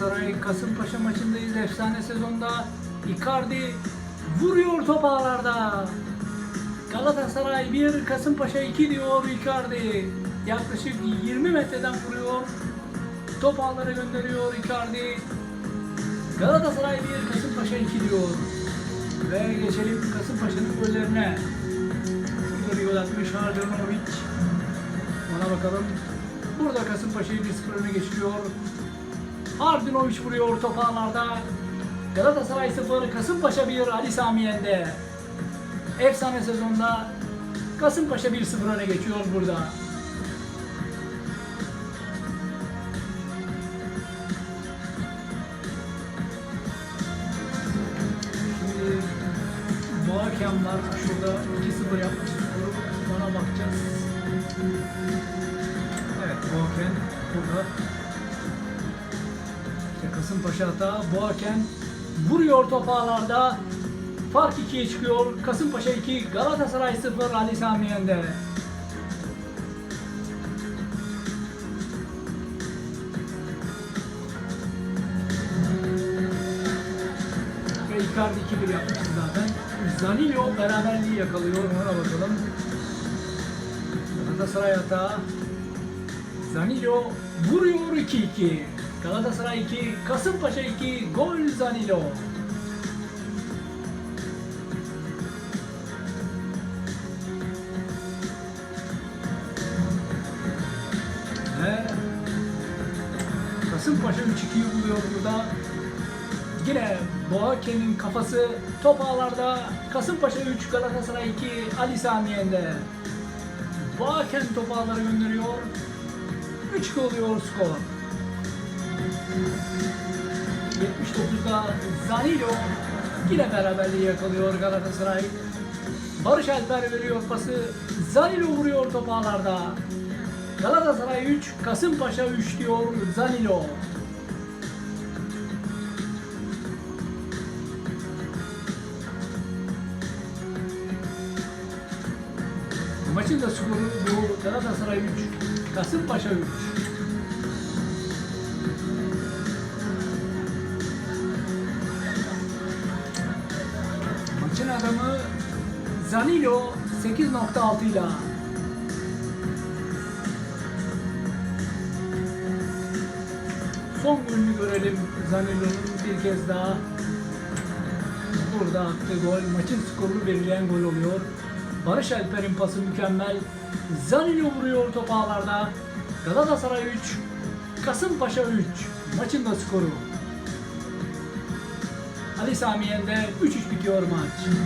Kasımpaşa maçındayız. Efsane sezonda Icardi vuruyor top ağlarda. Galatasaray 1, Kasımpaşa 2 diyor Icardi. Yaklaşık 20 metreden vuruyor. Top ağlara gönderiyor Icardi. Galatasaray 1, Kasımpaşa 2 diyor. Ve geçelim Kasımpaşa'nın gollerine. Burada bir gol atmış Hardanovic. Ona bakalım. Burada Kasımpaşa'yı 1-0 öne geçiriyor. Hardinovic vuruyor top ağlarda. Galatasaray 0, Kasımpaşa 1, Ali Sami Yen'de. Efsane sezonda Kasımpaşa 1-0 öne geçiyor burada. Şimdi bu hakem var. Şurada 2-0 yapmış. Ona bakacağız. Evet bu hakem burada. İşte Kasımpaşa hata. Bu hakem vuruyor top ağlarda. Fark 2'ye çıkıyor. Kasımpaşa 2, Galatasaray 0, Ali Sami Yen'de. Ve Icardi 2-1 yapmıştı zaten. Zanillo beraberliği yakalıyor. Ona bakalım. Galatasaray hata. Zanillo vuruyor 2-2. Galatasaray 2, Kasımpaşa 2, gol Zanillo. Ve Kasımpaşa 3-2'yi buluyor burada. Yine Boğaken'in kafası top ağlarda. Kasımpaşa 3, Galatasaray 2, Ali Sami Yen'de. Boğaken top ağlara gönderiyor. 3 oluyor skor. 79'da Zanilo yine beraberliği yakalıyor Galatasaray. Barış Alper veriyor pası. Zanilo vuruyor top ağlarda. Galatasaray 3, Kasımpaşa 3 diyor Zanilo. Maçın da skoru bu Galatasaray 3, Kasımpaşa 3. adamı Zanilo 8.6 ile. Son golünü görelim Zanilo'nun bir kez daha. Burada attığı gol maçın skorunu belirleyen gol oluyor. Barış Alper'in pası mükemmel. Zanilo vuruyor top ağlarda. Galatasaray 3, Kasımpaşa 3. Maçın da skoru. Ali Sami Yen'de 3-3 bitiyor maç.